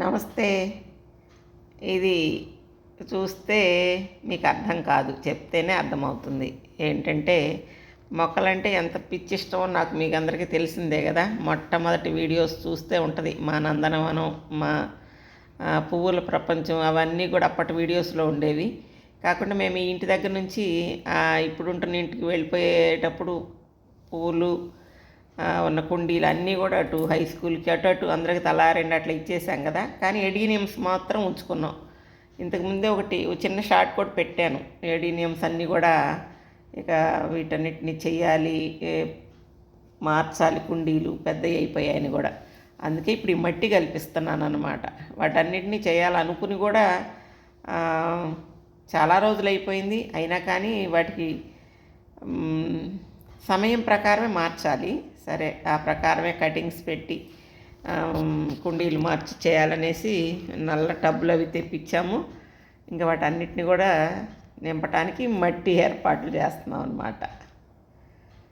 నమస్తే. ఇది చూస్తే మీకు అర్థం కాదు చెప్తేనే అర్థమవుతుంది. ఏంటంటే మొక్కలంటే ఎంత పిచ్చి ఇష్టమో నాకు మీకు అందరికీ తెలిసిందే కదా. మొట్టమొదటి వీడియోస్ చూస్తే ఉంటుంది. మా నందనవనం మా పువ్వుల ప్రపంచం అవన్నీ కూడా అప్పటి వీడియోస్లో ఉండేవి. కాకుండా మేము ఈ ఇంటి దగ్గర నుంచి ఇప్పుడుంటున్న ఇంటికి వెళ్ళిపోయేటప్పుడు పువ్వులు ఉన్న కుండీలు అన్నీ కూడా అటు హై స్కూల్కి అటు అటు అందరికి తలా రెండు అట్లా ఇచ్చేసాం కదా. కానీ ఎడీనియమ్స్ మాత్రం ఉంచుకున్నాం. ఇంతకుముందే ఒకటి చిన్న షార్ట్ కూడా పెట్టాను. ఎడీనియమ్స్ అన్నీ కూడా ఇక వీటన్నిటిని చేయాలి మార్చాలి కుండీలు పెద్దవి అయిపోయాయని కూడా. అందుకే ఇప్పుడు ఈ మట్టి కల్పిస్తున్నాను అనమాట వాటన్నిటిని చేయాలనుకుని కూడా చాలా రోజులు అయిపోయింది. అయినా కానీ వాటికి సమయం ప్రకారమే మార్చాలి. సరే ఆ ప్రకారమే కటింగ్స్ పెట్టి కుండీలు మార్చి చేయాలనేసి నల్ల టబ్బులు అవి తెప్పించాము. ఇంకా వాటన్నిటిని కూడా నింపడానికి మట్టి ఏర్పాట్లు చేస్తున్నాం అనమాట